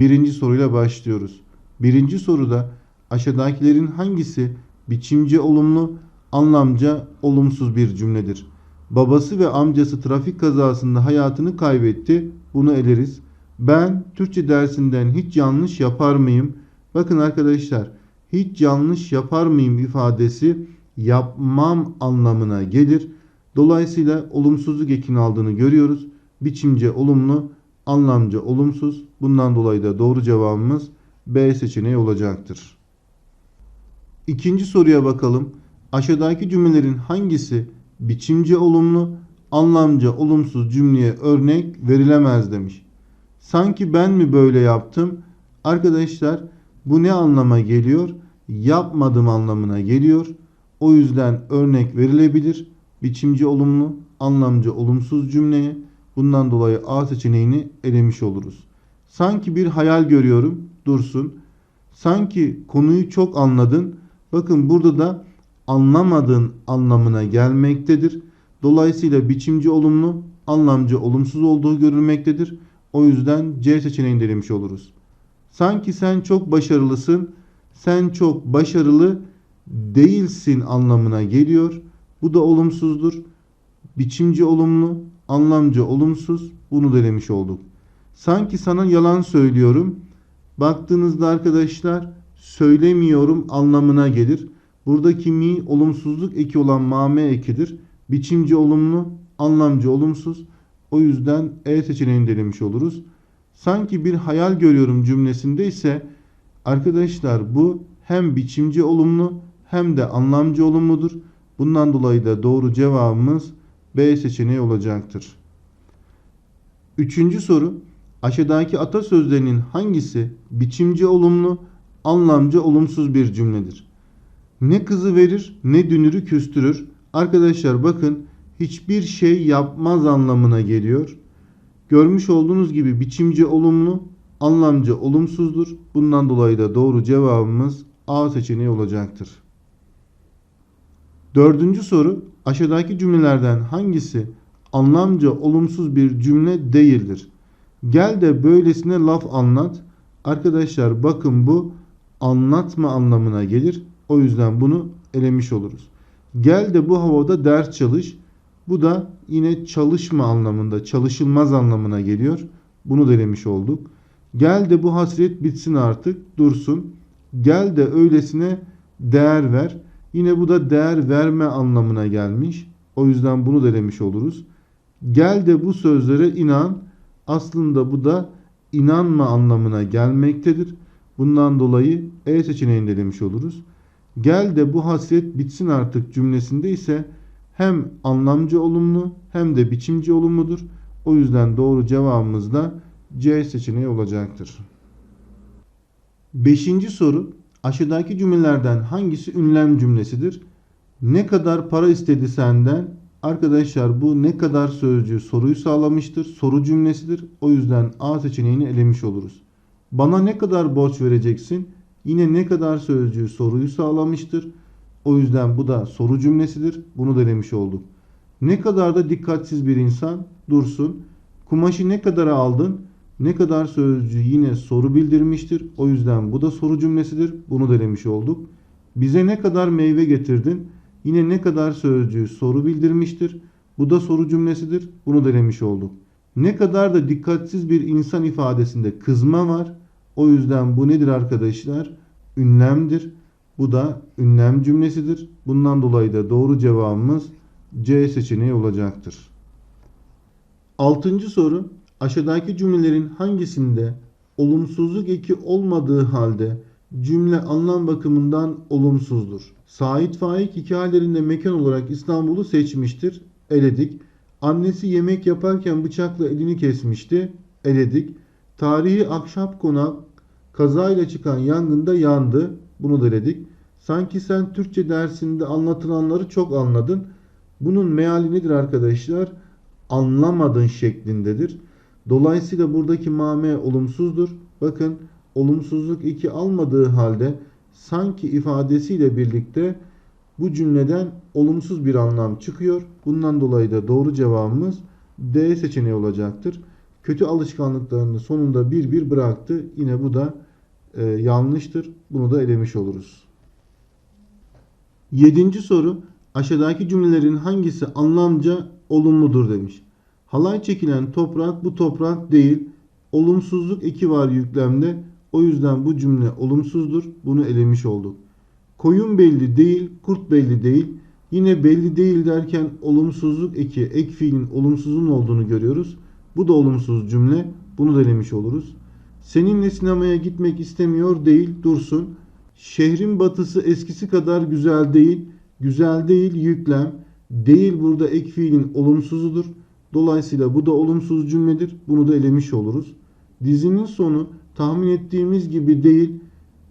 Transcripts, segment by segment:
Birinci soruyla başlıyoruz. Birinci soruda aşağıdakilerin hangisi biçimce olumlu, anlamca olumsuz bir cümledir? Babası ve amcası trafik kazasında hayatını kaybetti. Bunu eleriz. Ben Türkçe dersinden hiç yanlış yapar mıyım? Bakın arkadaşlar, hiç yanlış yapar mıyım ifadesi yapmam anlamına gelir. Dolayısıyla olumsuzluk ekini aldığını görüyoruz. Biçimce olumlu, anlamca olumsuz. Bundan dolayı da doğru cevabımız B seçeneği olacaktır. İkinci soruya bakalım. Aşağıdaki cümlelerin hangisi biçimce olumlu, anlamca olumsuz cümleye örnek verilemez demiş. Sanki ben mi böyle yaptım? Arkadaşlar bu ne anlama geliyor? Yapmadım anlamına geliyor. O yüzden örnek verilebilir. Biçimci olumlu, anlamca olumsuz cümleye. Bundan dolayı A seçeneğini elemiş oluruz. Sanki bir hayal görüyorum. Dursun. Sanki konuyu çok anladın. Bakın burada da anlamadın anlamına gelmektedir. Dolayısıyla biçimci olumlu, anlamcı olumsuz olduğu görülmektedir. O yüzden C seçeneğini denemiş oluruz. Sanki sen çok başarılısın, sen çok başarılı değilsin anlamına geliyor. Bu da olumsuzdur. Biçimci olumlu, anlamcı olumsuz. Bunu denemiş olduk. Sanki sana yalan söylüyorum. Baktığınızda arkadaşlar söylemiyorum anlamına gelir. Buradaki mi olumsuzluk eki olan mame ekidir. Biçimci olumlu, anlamcı olumsuz. O yüzden E seçeneğini denemiş oluruz. Sanki bir hayal görüyorum cümlesinde ise arkadaşlar bu hem biçimci olumlu hem de anlamcı olumludur. Bundan dolayı da doğru cevabımız B seçeneği olacaktır. Üçüncü soru. Aşağıdaki atasözlerinin hangisi biçimci olumlu, anlamcı olumsuz bir cümledir? Ne kızı verir ne dünürü küstürür. Arkadaşlar bakın hiçbir şey yapmaz anlamına geliyor. Görmüş olduğunuz gibi biçimci olumlu, anlamcı olumsuzdur. Bundan dolayı da doğru cevabımız A seçeneği olacaktır. Dördüncü soru aşağıdaki cümlelerden hangisi anlamca olumsuz bir cümle değildir? Gel de böylesine laf anlat. Arkadaşlar bakın bu anlatma anlamına gelir. O yüzden bunu elemiş oluruz. Gel de bu havada ders çalış. Bu da yine çalışma anlamında, çalışılmaz anlamına geliyor. Bunu denemiş olduk. Gel de bu hasret bitsin artık, dursun. Gel de öylesine değer ver. Yine bu da değer verme anlamına gelmiş. O yüzden bunu denemiş oluruz. Gel de bu sözlere inan. Aslında bu da inanma anlamına gelmektedir. Bundan dolayı E seçeneğini denemiş oluruz. Gel de bu hasret bitsin artık cümlesinde ise hem anlamcı olumlu hem de biçimci olumludur. O yüzden doğru cevabımız da C seçeneği olacaktır. Beşinci soru. Aşağıdaki cümlelerden hangisi ünlem cümlesidir? Ne kadar para istedi senden? Arkadaşlar bu ne kadar sözcüğü soruyu sağlamıştır. Soru cümlesidir. O yüzden A seçeneğini elemiş oluruz. Bana ne kadar borç vereceksin? Yine ne kadar sözcüğü soruyu sağlamıştır. O yüzden bu da soru cümlesidir. Bunu denemiş olduk. Ne kadar da dikkatsiz bir insan dursun. Kumaşı ne kadara aldın? Ne kadar sözcüğü yine soru bildirmiştir. O yüzden bu da soru cümlesidir. Bunu denemiş olduk. Bize ne kadar meyve getirdin? Yine ne kadar sözcüğü soru bildirmiştir. Bu da soru cümlesidir. Bunu denemiş olduk. Ne kadar da dikkatsiz bir insan ifadesinde kızma var. O yüzden bu nedir arkadaşlar? Ünlemdir. Bu da ünlem cümlesidir. Bundan dolayı da doğru cevabımız C seçeneği olacaktır. Altıncı soru. Aşağıdaki cümlelerin hangisinde olumsuzluk eki olmadığı halde cümle anlam bakımından olumsuzdur? Sait Faik hikayelerinde mekan olarak İstanbul'u seçmiştir. Eledik. Annesi yemek yaparken bıçakla elini kesmişti. Eledik. Tarihi ahşap konak kazayla çıkan yangında yandı. Bunu da eledik. Sanki sen Türkçe dersinde anlatılanları çok anladın. Bunun meali nedir arkadaşlar? Anlamadın şeklindedir. Dolayısıyla buradaki mame olumsuzdur. Bakın olumsuzluk 2 almadığı halde sanki ifadesiyle birlikte bu cümleden olumsuz bir anlam çıkıyor. Bundan dolayı da doğru cevabımız D seçeneği olacaktır. kötü alışkanlıklarını sonunda bir bir bıraktı. Yine bu da e, yanlıştır. Bunu da elemiş oluruz. Yedinci soru aşağıdaki cümlelerin hangisi anlamca olumludur demiş. Halay çekilen toprak bu toprak değil. Olumsuzluk eki var yüklemde. O yüzden bu cümle olumsuzdur. Bunu elemiş olduk. Koyun belli değil, kurt belli değil. Yine belli değil derken olumsuzluk eki, ek fiilin olumsuzun olduğunu görüyoruz. Bu da olumsuz cümle. Bunu da elemiş oluruz. Seninle sinemaya gitmek istemiyor değil, dursun. Şehrin batısı eskisi kadar güzel değil. Güzel değil yüklem. Değil burada ek fiilin olumsuzudur. Dolayısıyla bu da olumsuz cümledir. Bunu da elemiş oluruz. Dizinin sonu tahmin ettiğimiz gibi değil.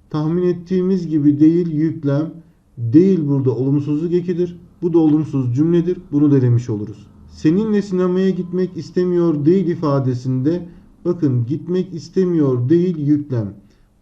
Tahmin ettiğimiz gibi değil yüklem. Değil burada olumsuzluk ekidir. Bu da olumsuz cümledir. Bunu da elemiş oluruz. Seninle sinemaya gitmek istemiyor değil ifadesinde bakın gitmek istemiyor değil yüklem.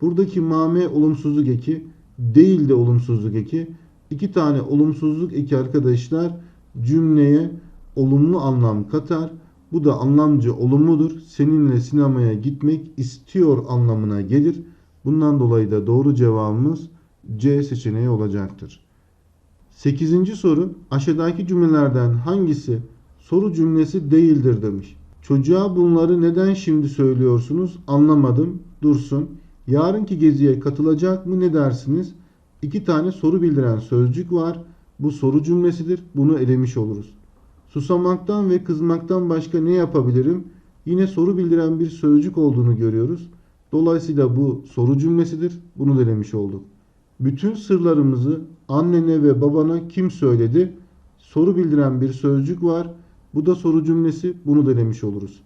Buradaki mame olumsuzluk eki değil de olumsuzluk eki. İki tane olumsuzluk eki arkadaşlar cümleye olumlu anlam katar. Bu da anlamcı olumludur. Seninle sinemaya gitmek istiyor anlamına gelir. Bundan dolayı da doğru cevabımız C seçeneği olacaktır. 8. soru aşağıdaki cümlelerden hangisi soru cümlesi değildir demiş. Çocuğa bunları neden şimdi söylüyorsunuz anlamadım dursun. Yarınki geziye katılacak mı ne dersiniz? İki tane soru bildiren sözcük var. Bu soru cümlesidir. Bunu elemiş oluruz. Susamaktan ve kızmaktan başka ne yapabilirim? Yine soru bildiren bir sözcük olduğunu görüyoruz. Dolayısıyla bu soru cümlesidir. Bunu da elemiş olduk. Bütün sırlarımızı annene ve babana kim söyledi? Soru bildiren bir sözcük var. Bu da soru cümlesi. Bunu da elemiş oluruz.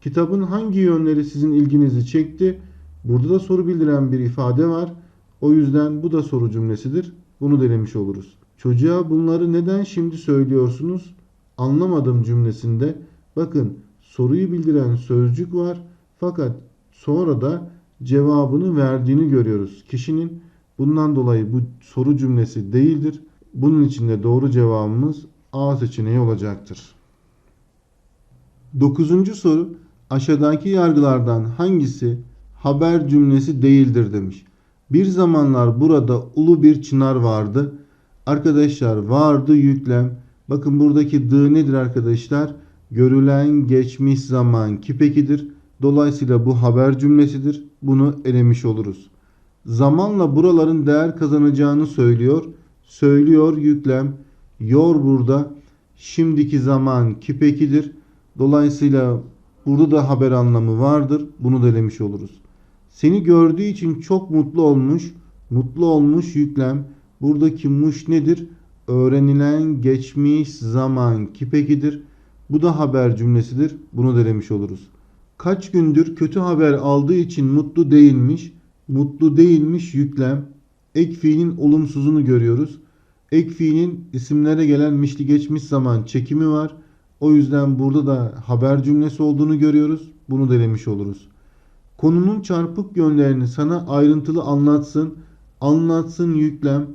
Kitabın hangi yönleri sizin ilginizi çekti? Burada da soru bildiren bir ifade var. O yüzden bu da soru cümlesidir. Bunu denemiş oluruz. Çocuğa bunları neden şimdi söylüyorsunuz? Anlamadım cümlesinde bakın soruyu bildiren sözcük var. Fakat sonra da cevabını verdiğini görüyoruz. Kişinin bundan dolayı bu soru cümlesi değildir. Bunun için de doğru cevabımız A seçeneği olacaktır. Dokuzuncu soru aşağıdaki yargılardan hangisi haber cümlesi değildir demiş. Bir zamanlar burada ulu bir çınar vardı. Arkadaşlar vardı yüklem. Bakın buradaki dı nedir arkadaşlar? Görülen geçmiş zaman kipekidir. Dolayısıyla bu haber cümlesidir. Bunu elemiş oluruz. Zamanla buraların değer kazanacağını söylüyor. Söylüyor yüklem. Yor burada. Şimdiki zaman kipekidir. Dolayısıyla burada da haber anlamı vardır. Bunu da elemiş oluruz. Seni gördüğü için çok mutlu olmuş. Mutlu olmuş yüklem. Buradaki muş nedir? Öğrenilen geçmiş zaman kipekidir. Bu da haber cümlesidir. Bunu da oluruz. Kaç gündür kötü haber aldığı için mutlu değilmiş. Mutlu değilmiş yüklem. Ek fiilin olumsuzunu görüyoruz. Ek fiilin isimlere gelen mişli geçmiş zaman çekimi var. O yüzden burada da haber cümlesi olduğunu görüyoruz. Bunu denemiş oluruz. Konunun çarpık yönlerini sana ayrıntılı anlatsın. Anlatsın yüklem.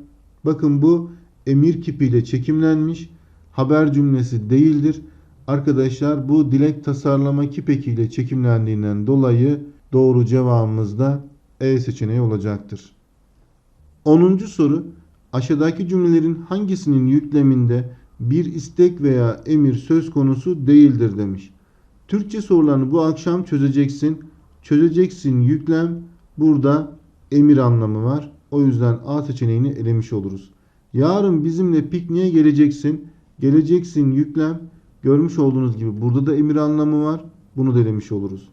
Bakın bu emir kipiyle çekimlenmiş. Haber cümlesi değildir. Arkadaşlar bu dilek tasarlama kipekiyle çekimlendiğinden dolayı doğru cevabımız da E seçeneği olacaktır. 10. soru aşağıdaki cümlelerin hangisinin yükleminde bir istek veya emir söz konusu değildir demiş. Türkçe sorularını bu akşam çözeceksin. Çözeceksin yüklem burada emir anlamı var. O yüzden A seçeneğini elemiş oluruz. Yarın bizimle pikniğe geleceksin. Geleceksin yüklem. Görmüş olduğunuz gibi burada da emir anlamı var. Bunu da elemiş oluruz.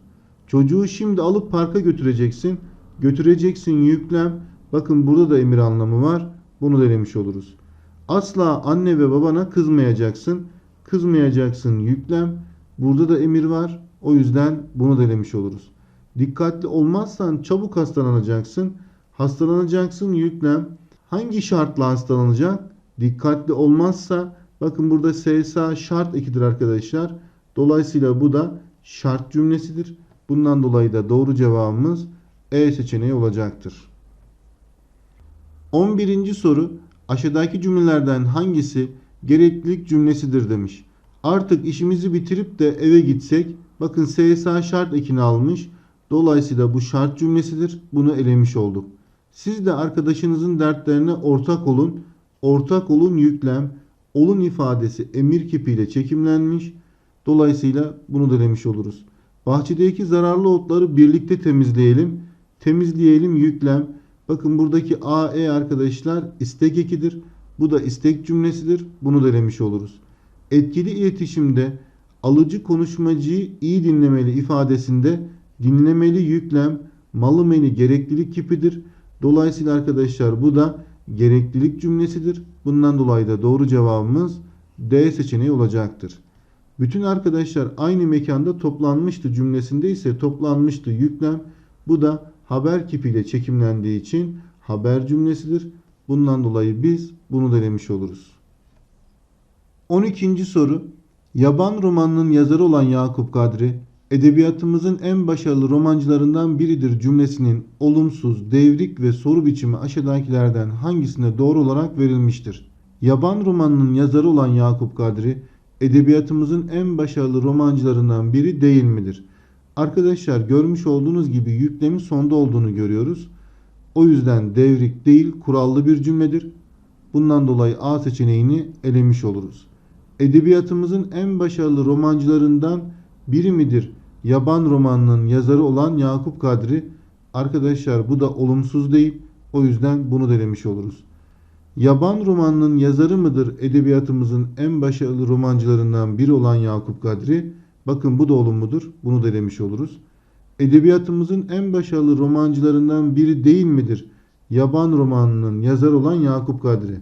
Çocuğu şimdi alıp parka götüreceksin. Götüreceksin yüklem. Bakın burada da emir anlamı var. Bunu da elemiş oluruz. Asla anne ve babana kızmayacaksın. Kızmayacaksın yüklem. Burada da emir var. O yüzden bunu da elemiş oluruz. Dikkatli olmazsan çabuk hastalanacaksın. Hastalanacaksın yüklem. Hangi şartla hastalanacak? Dikkatli olmazsa bakın burada SSA şart ekidir arkadaşlar. Dolayısıyla bu da şart cümlesidir. Bundan dolayı da doğru cevabımız E seçeneği olacaktır. 11. soru aşağıdaki cümlelerden hangisi gereklilik cümlesidir demiş. Artık işimizi bitirip de eve gitsek Bakın SSA şart ekini almış. Dolayısıyla bu şart cümlesidir. Bunu elemiş olduk. Siz de arkadaşınızın dertlerine ortak olun. Ortak olun yüklem. Olun ifadesi emir kipiyle çekimlenmiş. Dolayısıyla bunu da elemiş oluruz. Bahçedeki zararlı otları birlikte temizleyelim. Temizleyelim yüklem. Bakın buradaki AE arkadaşlar istek ekidir. Bu da istek cümlesidir. Bunu da elemiş oluruz. Etkili iletişimde alıcı konuşmacıyı iyi dinlemeli ifadesinde dinlemeli yüklem malı meni gereklilik kipidir. Dolayısıyla arkadaşlar bu da gereklilik cümlesidir. Bundan dolayı da doğru cevabımız D seçeneği olacaktır. Bütün arkadaşlar aynı mekanda toplanmıştı cümlesinde ise toplanmıştı yüklem. Bu da haber kipiyle çekimlendiği için haber cümlesidir. Bundan dolayı biz bunu denemiş oluruz. 12. soru. Yaban romanının yazarı olan Yakup Kadri, edebiyatımızın en başarılı romancılarından biridir cümlesinin olumsuz, devrik ve soru biçimi aşağıdakilerden hangisine doğru olarak verilmiştir? Yaban romanının yazarı olan Yakup Kadri, edebiyatımızın en başarılı romancılarından biri değil midir? Arkadaşlar görmüş olduğunuz gibi yüklemin sonda olduğunu görüyoruz. O yüzden devrik değil kurallı bir cümledir. Bundan dolayı A seçeneğini elemiş oluruz. Edebiyatımızın en başarılı romancılarından biri midir? Yaban romanının yazarı olan Yakup Kadri. Arkadaşlar bu da olumsuz değil. O yüzden bunu denemiş oluruz. Yaban romanının yazarı mıdır edebiyatımızın en başarılı romancılarından biri olan Yakup Kadri? Bakın bu da olumludur. Bunu da demiş oluruz. Edebiyatımızın en başarılı romancılarından biri değil midir? Yaban romanının yazarı olan Yakup Kadri.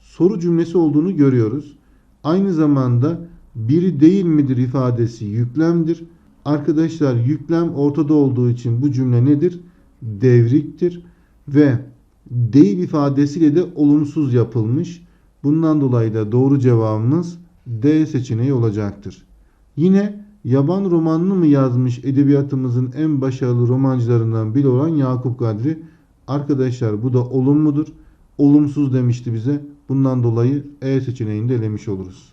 Soru cümlesi olduğunu görüyoruz. Aynı zamanda biri değil midir ifadesi yüklemdir. Arkadaşlar yüklem ortada olduğu için bu cümle nedir? Devriktir ve değil ifadesiyle de olumsuz yapılmış. Bundan dolayı da doğru cevabımız D seçeneği olacaktır. Yine yaban romanını mı yazmış edebiyatımızın en başarılı romancılarından biri olan Yakup Kadri? Arkadaşlar bu da olumludur. Olumsuz demişti bize. Bundan dolayı E seçeneğini de elemiş oluruz.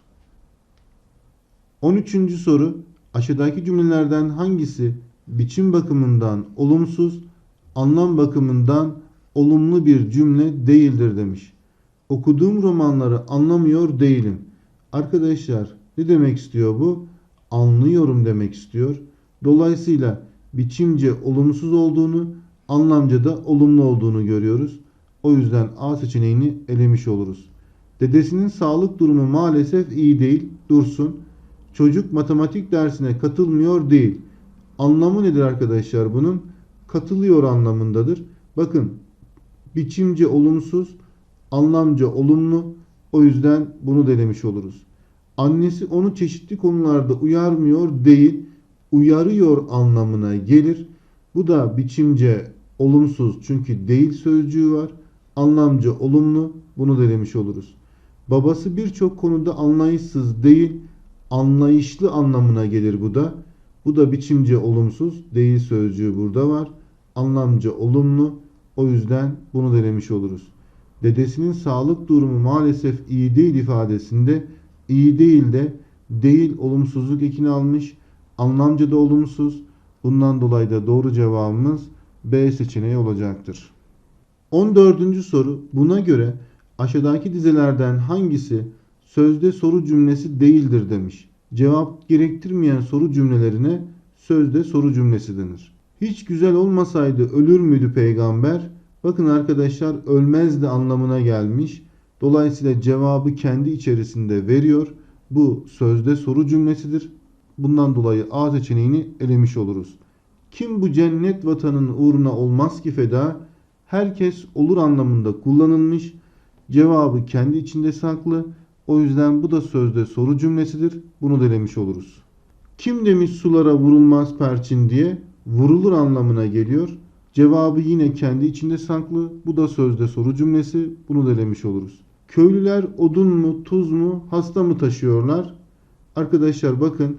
13. soru aşağıdaki cümlelerden hangisi biçim bakımından olumsuz, anlam bakımından olumlu bir cümle değildir demiş. Okuduğum romanları anlamıyor değilim. Arkadaşlar ne demek istiyor bu? Anlıyorum demek istiyor. Dolayısıyla biçimce olumsuz olduğunu, anlamca da olumlu olduğunu görüyoruz. O yüzden A seçeneğini elemiş oluruz. Dedesinin sağlık durumu maalesef iyi değil. Dursun. Çocuk matematik dersine katılmıyor değil. Anlamı nedir arkadaşlar bunun? Katılıyor anlamındadır. Bakın biçimce olumsuz, anlamca olumlu. O yüzden bunu denemiş oluruz. Annesi onu çeşitli konularda uyarmıyor değil, uyarıyor anlamına gelir. Bu da biçimce olumsuz çünkü değil sözcüğü var. Anlamca olumlu bunu denemiş oluruz. Babası birçok konuda anlayışsız değil, anlayışlı anlamına gelir bu da. Bu da biçimce olumsuz, değil sözcüğü burada var. Anlamca olumlu. O yüzden bunu denemiş oluruz. Dedesinin sağlık durumu maalesef iyi değil ifadesinde iyi değil de değil olumsuzluk ekini almış. Anlamca da olumsuz. Bundan dolayı da doğru cevabımız B seçeneği olacaktır. 14. soru. Buna göre aşağıdaki dizelerden hangisi sözde soru cümlesi değildir demiş. Cevap gerektirmeyen soru cümlelerine sözde soru cümlesi denir. Hiç güzel olmasaydı ölür müydü peygamber? Bakın arkadaşlar ölmezdi anlamına gelmiş. Dolayısıyla cevabı kendi içerisinde veriyor. Bu sözde soru cümlesidir. Bundan dolayı A seçeneğini elemiş oluruz. Kim bu cennet vatanın uğruna olmaz ki feda? Herkes olur anlamında kullanılmış. Cevabı kendi içinde saklı. O yüzden bu da sözde soru cümlesidir. Bunu delemiş oluruz. Kim demiş sulara vurulmaz perçin diye? Vurulur anlamına geliyor. Cevabı yine kendi içinde saklı. Bu da sözde soru cümlesi. Bunu delemiş oluruz. Köylüler odun mu, tuz mu, hasta mı taşıyorlar? Arkadaşlar bakın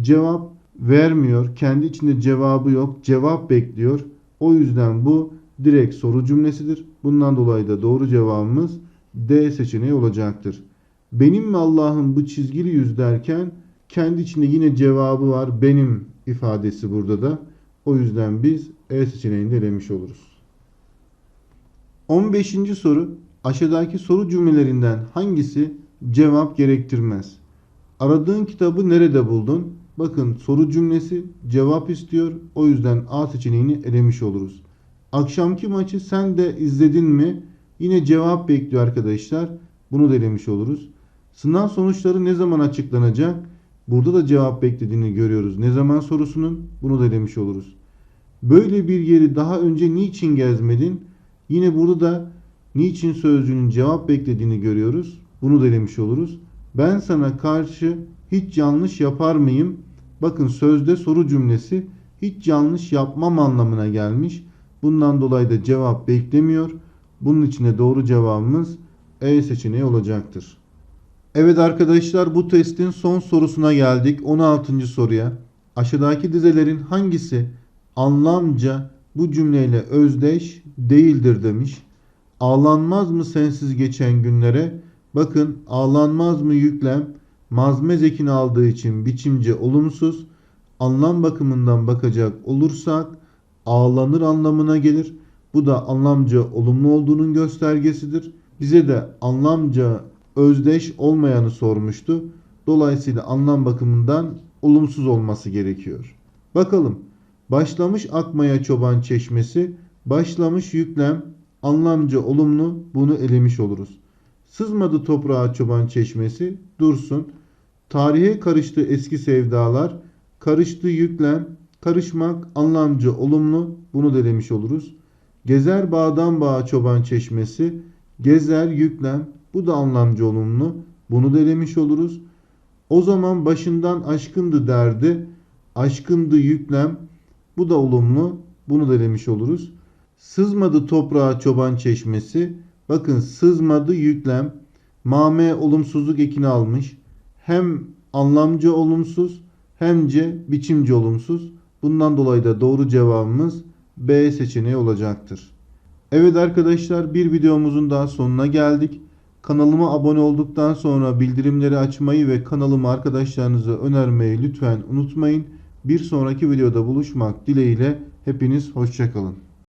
cevap vermiyor. Kendi içinde cevabı yok. Cevap bekliyor. O yüzden bu direkt soru cümlesidir. Bundan dolayı da doğru cevabımız D seçeneği olacaktır. Benim mi Allah'ım bu çizgili yüz derken Kendi içinde yine cevabı var. Benim ifadesi burada da. O yüzden biz E seçeneğini elemiş oluruz. 15. soru. Aşağıdaki soru cümlelerinden hangisi cevap gerektirmez? Aradığın kitabı nerede buldun? Bakın soru cümlesi cevap istiyor. O yüzden A seçeneğini elemiş oluruz. Akşamki maçı sen de izledin mi? Yine cevap bekliyor arkadaşlar. Bunu da elemiş oluruz. Sınav sonuçları ne zaman açıklanacak? Burada da cevap beklediğini görüyoruz. Ne zaman sorusunun? Bunu da elemiş oluruz. Böyle bir yeri daha önce niçin gezmedin? Yine burada da niçin sözcüğünün cevap beklediğini görüyoruz. Bunu da elemiş oluruz. Ben sana karşı hiç yanlış yapar mıyım? Bakın sözde soru cümlesi hiç yanlış yapmam anlamına gelmiş. Bundan dolayı da cevap beklemiyor. Bunun içine doğru cevabımız E seçeneği olacaktır. Evet arkadaşlar bu testin son sorusuna geldik. 16. soruya. Aşağıdaki dizelerin hangisi anlamca bu cümleyle özdeş değildir demiş. Ağlanmaz mı sensiz geçen günlere? Bakın ağlanmaz mı yüklem mazmez ekini aldığı için biçimce olumsuz. Anlam bakımından bakacak olursak ağlanır anlamına gelir. Bu da anlamca olumlu olduğunun göstergesidir. Bize de anlamca özdeş olmayanı sormuştu. Dolayısıyla anlam bakımından olumsuz olması gerekiyor. Bakalım. Başlamış akmaya çoban çeşmesi, başlamış yüklem, anlamca olumlu bunu elemiş oluruz. Sızmadı toprağa çoban çeşmesi, dursun. Tarihe karıştı eski sevdalar, karıştı yüklem, karışmak anlamca olumlu bunu da elemiş oluruz. Gezer bağdan bağa çoban çeşmesi, gezer yüklem bu da anlamca olumlu bunu da elemiş oluruz. O zaman başından aşkındı derdi, aşkındı yüklem bu da olumlu bunu da elemiş oluruz. Sızmadı toprağa çoban çeşmesi, bakın sızmadı yüklem, mame olumsuzluk ekini almış. Hem anlamca olumsuz hemce biçimci olumsuz. Bundan dolayı da doğru cevabımız B seçeneği olacaktır. Evet arkadaşlar bir videomuzun daha sonuna geldik. Kanalıma abone olduktan sonra bildirimleri açmayı ve kanalımı arkadaşlarınıza önermeyi lütfen unutmayın. Bir sonraki videoda buluşmak dileğiyle hepiniz hoşçakalın.